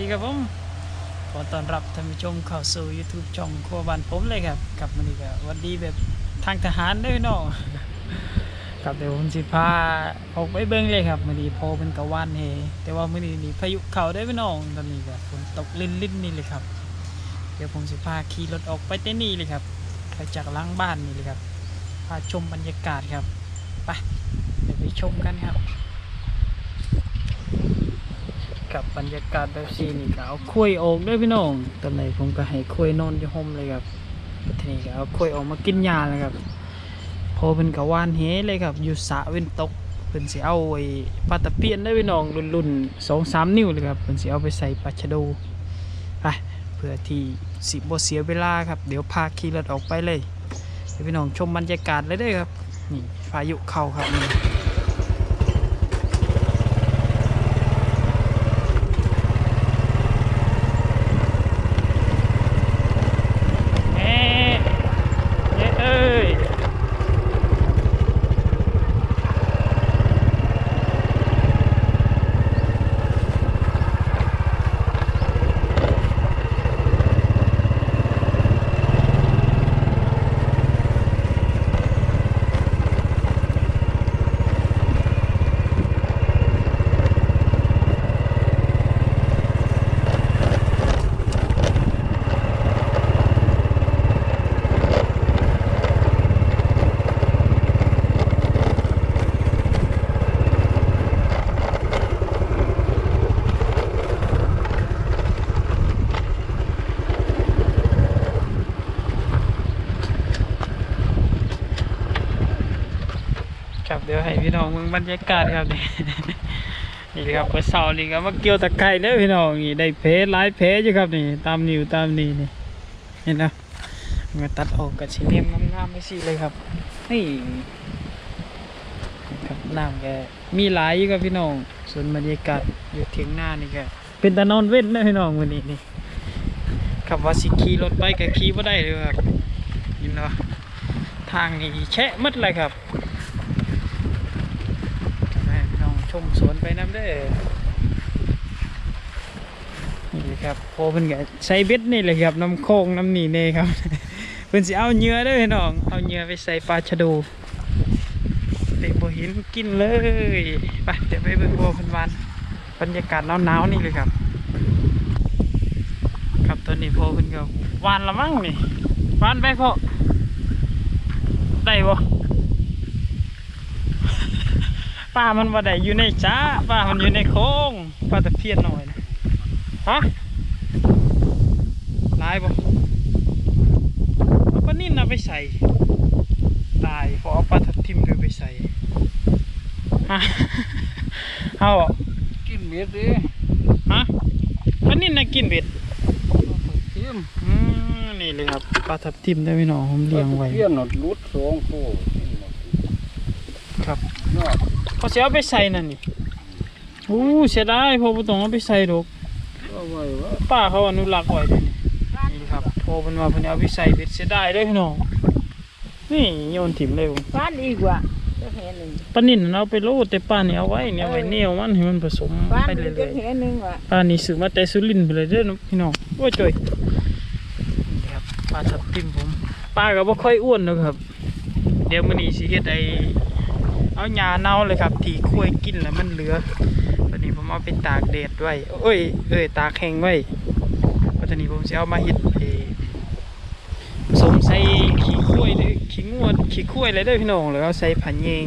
ดีครับผมขอต้อนรับท่านผู้ชมเข้าสู่ YouTube ช่องครัวบ้านผมเลยครับกับมันนี้ก็หวันดีแบบทางทหารด้วยน้องกับเดี๋ยวผมสิพาออกไปเบิ่งเลยครับมื้อนี้พอเป็นกะวานเฮแต่ว่ามื้อนี้นี่พายุเข้าได้อพี่น้องตอนนี้ก็ฝนตกลิ่นๆนี่เลยครับ เดี๋ยวผมสิพาขี่รถออกไปเต้นนี่เลยครับไปจากล้างบ้านนี่เลยครับพาชมบรรยากาศครับไปเดี๋ยวไปชมกันครับ กับบรรยากาศแบบซีนี่ก็เอาคุยออกด้วยพี่น้องตอนไหนผมก็ให้คุยนอนอยู่ห่มเลยครับทีนี้ก็เอาคุยออกมากินยาเลยครับ พอเป็นกะวานเฮเลยครับ อยู่สะเว้นตกเพิ่นสิเอาไอ้ปลาตะเพียนได้พี่น้องรุ่นรุนสองสามนิ้วเลยครับเพิ่นสิเอาไปใส่ปลาชะโดไปเพื่อที่สิบ่เสียเวลาครับ เดี๋ยวพาขี่รถออกไปเลยเดี๋ยวพี่น้องชมบรรยากาศเลยเด้ครับนี่พายุเข้าครับนี่ แม่เย้เอ้ย ครับเดี๋ยวให้พี่น้องมึงบรรยากาศครับนี่นี่ครับเมื่อเช้านี่ก็มาเกี่ยวตะไคร้เด้อพี่น้องนี่ได้เพหลายเพอยู่ครับนี่ตามนิ้วตามนี่นี่เห็นนะมาตัดออกกับชิ้นเนียมงามๆไม่สิเลยครับนี่ครับน้ำแกมีหลายอยู่ครับพี่น้องส่วนบรรยากาศอยู่เทียงหน้านี่ก็เป็นตะนอนเว้นนะพี่น้องวันนี้นี่ขับว่าสิขี่รถไปก็ขี่บ่ได้เลยครับยินเนาะทางนี่แฉะมัดเลยครับ ให้พี่น้อง ชมสวนไปน้ำเด้อนี่ครับโพเพิ่นก็ใช้เบ็ดนี่เลยครับน้ำโค้งน้ำหนีเน่ครับเพิ่นสิเอาเหยื่อด้อพี่น้องเอาเหยื่อไปใส่ปลาชะโดเด็กบห็นกินเลยไปเดี๋ยวไปเบิ่งโพเพิ่นวานบรรยากาศหนาวๆนี่เลยครับ ครับตอนนี้โพเพิ่นก็วานละมั้งนี่วานไปพ่อได้บ่ ปลามันว่าได้อยู่ในจ้าปลามันอยู่ในโค้งปลาตะเพียนหน่อยนะฮะลายบ่เอาปลานิ่นเอาไปใส่ ตายเพอเอาปลาทับทิมด้วยไปใส่ฮะเอาเหรอกินเบ็ดดิฮะปลานิ่นน่ะกินเบ็ดเทียมอืมนี่เลยครับปลาทับทิมได้พี่น้องผมเลี้ยงไว้เทียนหนดรุดสองตัว ครับเนาะเขาสิเอาไปใส่นั่นนี่อู้เสียดายเพอบ่ต้องเอาไปใส่ดอกเอาไว้วะป้าเขาอนุรักษ์ไว้ด้วยนี่นี่ครับโทรเป็นว่าเพิ่นเอาไปใส่เบ็ดเสียดายเด้อพี่น้องนี่โยนถิ่มเลยผมบ้านดีกว่าจะเห็นหนึ่งป้านิ่นเอาไปโลดแต่ป้านี่เอาไว้เนี่ยเอาไว้เหนียวมันให้มันผสมบ้านไปดีเรื่จะอยเห็นหนึ่งว่ะๆป้านี่ซื้อมาแต่สุรินทร์ไปเลยเด้อน้องพี่น้องโอ้ยจ่อยนี่ครับปลาทับทิมผมป้าก็บ่ค่อยอ้วนหรอกครับ เดี๋ยวมื้อนี้สิเฮ็ดไอ้ เอาหญ้าเน่าเลยครับ ที่คุ้ยกินแล้วมันเหลือวันนี้ผมเอาไปตากแดดไว้เอ้ยเอ้ยตากแห้งไว้วันนี้ผมสิเอามาเฮ็ดไอ้ผสมใส่ขี้ข้วยด้ยขี้งวดขี้ข้วยอะไรด้วยพี่น้องแล้วใส่ผันเยง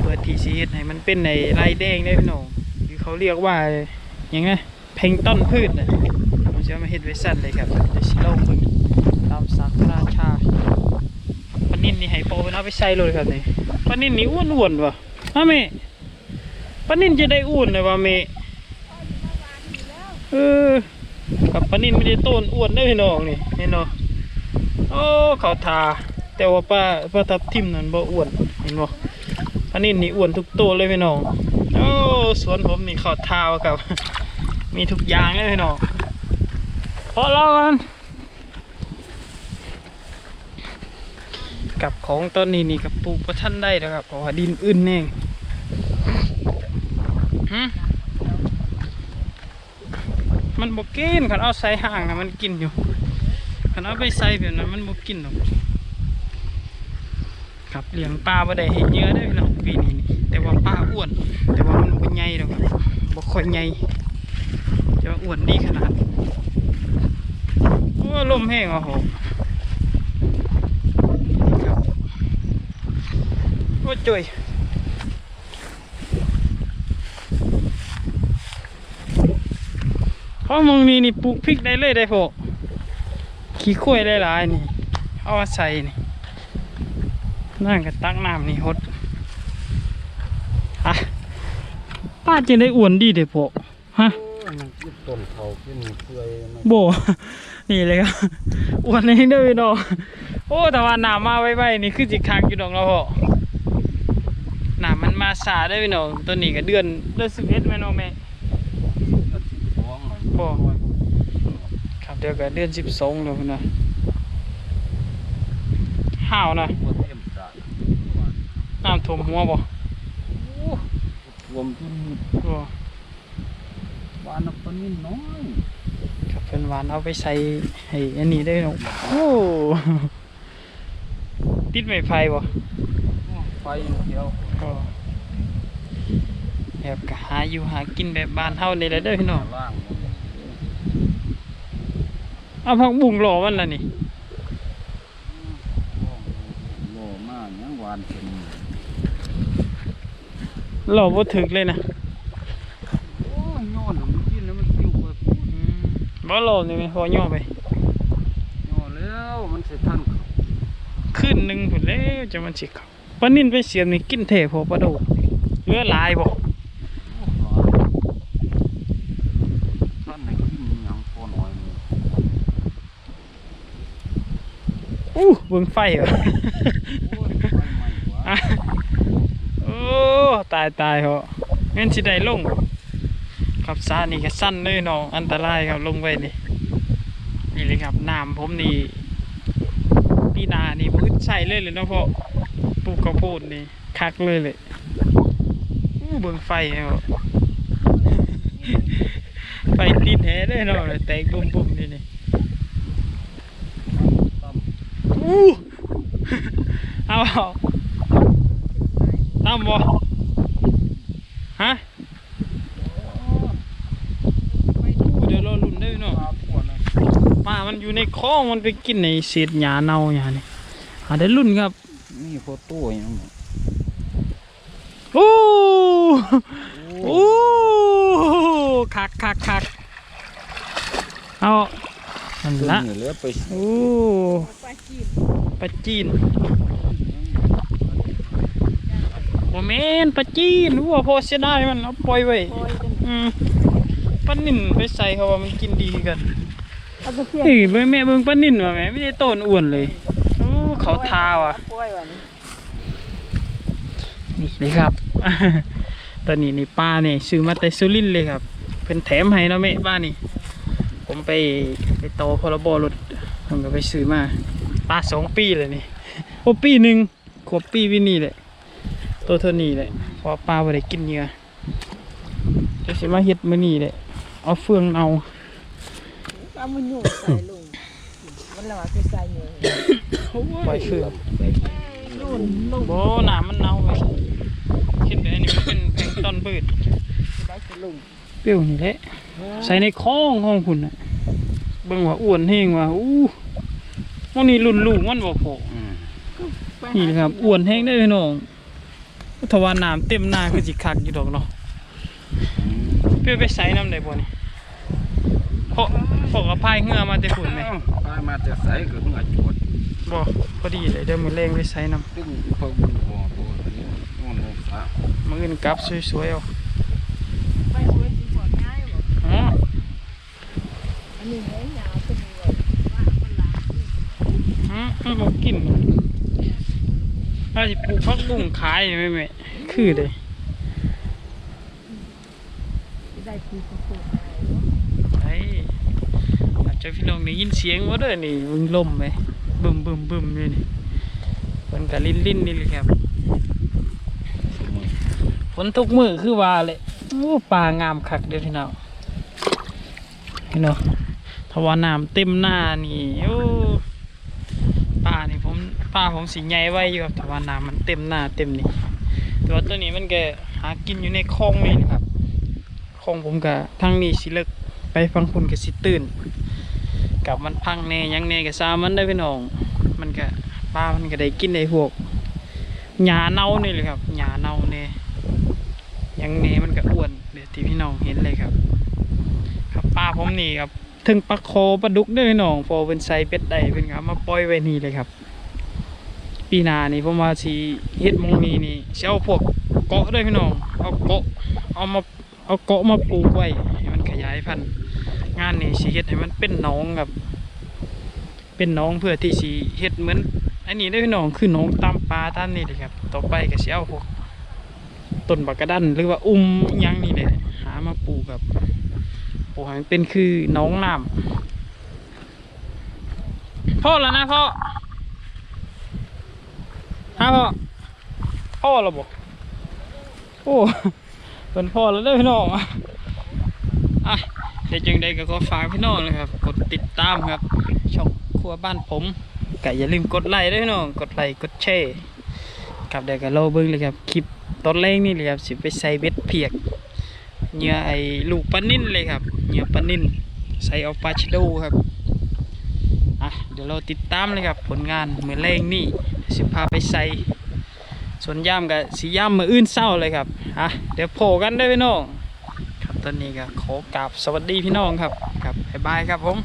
เปิดทีซีเฮ็ดให้มันเป็นในลายแดงได้พี่น้องหรือเขาเรียกว่าอย่างไงเพลงต้นพืชนะผมจะเอามาเฮ็ดไว้สั้นเลยครับเดี๋ยวสิเล่าเพิ่งตามสักราชาปนินนี่ให้โปเป็นเอาไปใส่เลยครับนี่ ลานิ่นนี่อ้วนอ้วนวะฮะเมปลานิ่นจะได้อ้วนเลยวะเมเออกับปลานิ่นไม่ได้ต้นอ้วนได้อพี่น้องนี่เห็นเนาะโอ้เขาทาแต่ว่าป้าป้าทับทิมนั่นบ่อ้วนเห็นบ่อันนี้นี่อ้วนทุกตัวเลยพี่น้องโอ้สวนผมนี่เขาทากับ มีทุกอย่างเลยพี่น้องพอแล้วกัน กับของต้นนี้นี่กับปลูกประทันได้นะครับเพราะว่าดินอื่นแน่งหึมันบ่กินคันเอาใส่ห่างน่ะมันกินอยู่คันเอาไปใส่แบบนั้นมันบ่กินหรอกครับเลี้ยงปลาบ่ได้เห็นเยอะได้อพี่น้องปีนี้นี่แต่ว่าปลาอ้วน แต่ว่ามันบ่ใหญ่ดอกครับบ่ค่อยใหญ่แต่ว่าอ้วนดีขนาดโอ้ลมแห้งอะโหครับ โอ้จ่อยเพราะมองนี้นี่ปลูกพริกได้เลยได้พอขี้ข้วยได้หลายนี่ เอาใส่นี่นั่นก็ตักน้ำนี่หดฮะป้าจะได้อ้วนดีเด้อพอฮะโอ้ยมันกินต้นเขากินเปื่อยโบนี่เลยครับอ้วนเองเด้อพี่น้องโอ้แต่ว่าน้ำมาไวๆนี่คือจิกคักอยู่ดอกเราะพอน้ำมันมา สาได้อพี่น้องตัวนี้ก็เดือนเดือนสิบเอ็ดแม่น้องแม่ก็สิบสองบ่ครับเดี๋ยวก็เดือนสิบสองแล้วพุ่นนะห้าวนะบ่เต็มใจน้ำท่วมหัวบ่รวมจนบ่บ้านนับปานนิดน้อยครับเพิ่นหวานเอาไปใส่ให้อันนี้ได้อพี่น้องโอ้ติดไม้ไผ่บ่ไฟอยู่เดียวก็ แบบก็หาอยู่หากินแบบบ้านเฮานี่แหละเด้อพี่น้องล่างเอาผักบุ้งหล่อมันน่ะนี่โลมายังหวานเป็นหล่อบ่ถึกเลยนะโอ้ยย้อนมันกินแล้วมันปิ้วไปอืมบ่หล่อนี่แม่พอย่อไปย้อนแล้วมันสิทันเขาขึ้นหนึงพุ่นแล้วจะมันสิเข้าปลานิ่นไปเสียบนี่กินแท้พอปลาโดกเหลือหลายบ่ท่านให้กินหยังพอหน่อยนี่ อู้ เบิ่งไฟเหรอโอ้ยไฟไหม้วะโอ้ตายตายเหรอแม่นสิได้ลงครับซานี่ก็สั้นเลยน้องอันตรายครับลงไปนี่นี่เลยครับน้ำผมนี่ปีหนานี่พืชใส่เลยเลยเนาะพ่อปลูกข้าวโพดนี่คักเลยเลยเบิ่งไฟเหรอไฟติดแหได้เนาะแตกบุ่มบุ่มๆนี่นี่ ตำ อู้เอาเอาตั้มบ่ฮะอู้เดี๋ยวรอลุ่นได้อเนาะปลาพวกนั้นปลามันอยู่ในคลองมันไปกินในเศษหญ้าเน่าหญ้านี่หาได้ลุ่นครับมีโฟโต้หยังบ่โอ้โอ้คักคักคักเอา นั่นละนี่เหลือไปโอ้ปลาจีนปลาจีนโอเมนปลาจีนวัวพอเสียดายมันเอาปล่อยไว้ปล่อยกันอืมปลานิ่นไปใส่เขาว่ามันกินดีกันเอาไปเพียงเฮ้ยเบิ่งแม่เบิ่งปลานิ่นว่ะแม่ไม่ได้ต้นอ้วนเลยโอ้เขาทาว่ะปล่อยวันนี้นี่เลยครับ ตอนนี้นี่ป้าเนี่ยซื้อมาแต่สุรินทร์เลยครับเพิ่นแถมให้เนาะแม่ป้านี่ ผมไปไปโตอพรบรถผมก็ไปซื้อมาป้าสองปีเลยนี่โอ้ปีหนึ่งขวบปีวินี่แหละตัวเท่านี้แหละเพราะว่าป้าบ่ได้กินเนื้อจะสิมาเฮ็ดมื้อนี้แหละเอาเฟืองเอาเอามาหยุ่งใส่ลุงมันละว่าคือใส่หยุ่งปล่อยเฟืองรุ่นลุงบ่หนามันเน่าไปคิดแบบนี้มันเป็นแพลงก์ต้นพืชได้สิลุงเปรี้ยวนี่แหละใส่ในคลองห้องคุณน่ะ เบิ่งว่าอ้วนเฮงว่าอู้มันนี่รุ่นลูกมันบ่พออืมนี่นะครับอ้วนแห้งได้อพี่น้องทว่าน้ำเต็มหน้าคือสิคักอยู่ดอกเนาะเปรี้ยวไปใส่น้ำได้บ่นี่เพราะพอกระพายเหือมาแต่ฝุ่นไหมเอ้าไปมาแต่ใสก็เหือจวดบ่พอดีเลยเดี๋ยวมือแรงไปใส่น้ตึ้งพอบุญพอตัวนี้นอนลงสาำมืออื่นกลับสวยๆเอา ไปสวยสิพอง่ายบ่ อ๋อ อันนี้ให้ยาวขึ้นเลยว่ามันลายฮะมันบ่กินถ้าสิปลูกผักบุ้งขายแม่แม่คือเด้ได้ปีกโคตรไอ้อาจจะพี่น้องได้ยินเสียงบ่เด้อนี่มึงลมไปบึมบึมบึมอยู่นี่เพิ่นก็ลิ้นลิ้นนี่เลยครับฝนทุกมือคือว่าเลยโอ้ปลางามคักเด้อพี่น้องพี่น้อง ถ้าว่าน้ำเต็มหน้านี่โอ้ป่านี่ผมป่าผมสีใหญ่ไว้อยู่ครับถ้าว่าน้ำมันเต็มหน้าเต็มนี่แต่ว่าตัวนี้มันก็หากินอยู่ในคลองนี่นะครับคลองผมก็ทางนี้สิเลิกไปฟังคุณก็สิตื่นกับมันพังแน่ยังแน่ก็ซามันได้พี่น้อง มันก็ปลามันก็ได้กินได้พวกหญ้าเน่านี่เลยครับหญ้าเน่าแน่หยังแน่มันก็อ้วนเดี๋ยวที่พี่น้องเห็นเลยครับ ครับปลาผมนี่ครับ ถึงปลาโคปลาดุกเด้วยพี่น้องพอเป็นไซเป็ดใดเพิ่นก็เอามาปล่อยไว้นี่เลยครับ ปีนานี่ผมว่าสิเฮ็ดมงนี้นี่สิเอาพวกเกาะด้วยพี่น้องเอาเกาะเอามาเอาเกาะมาปลูกไว้ให้มันขยายพันธุ์งานนี่สิเฮ็ดให้มันเป็นหนองครับ เป็นหนองเพื่อที่สิเฮ็ดเหมือนอันนี้ได้พี่น้องคือหนองตามปลาตามนี่เลยครับ ต่อไปก็สิเอาพวกต้นบักกระดันหรือว่าอุ้มยังนี่แหละหามาปลูกครับ ปลูกให้มันเป็นคือหนองน้ำพ่อแล้วนะพ่อฮะพ่อพ่อแล้วบอกโอ้เป็นพ่อแล้วเด้พี่น้องอะเดี๋ยวจึงใดก็ขอฝากพี่น้องเลยครับ กดติดตามครับช่องครัวบ้านผมก็อย่าลืมกดไลค์ด้วยพี่น้องกดไลค์กดแชร์ครับเดี๋ยวก็รอเบิ่งเลยครับคลิปตอนแรกนี่เลยครับสิไปใส่เบ็ดเพียกเหยื่อไอ้ลูกปลานิ่นเลยครับ เหยื่อปลานิ่นใส่เอาปลาชิโดครับอะเดี๋ยวเราติดตามเลยครับผลงานเมือแรงนี่สิพาไปใส่ส่วนย่ามกับสีย่ามมืออื่นเศร้าเลยครับอะเดี๋ยวโผล่กันได้พี่น้องครับตอนนี้ก็ขอกราบสวัสดีพี่น้องครับครับบ๊ายบายครับผม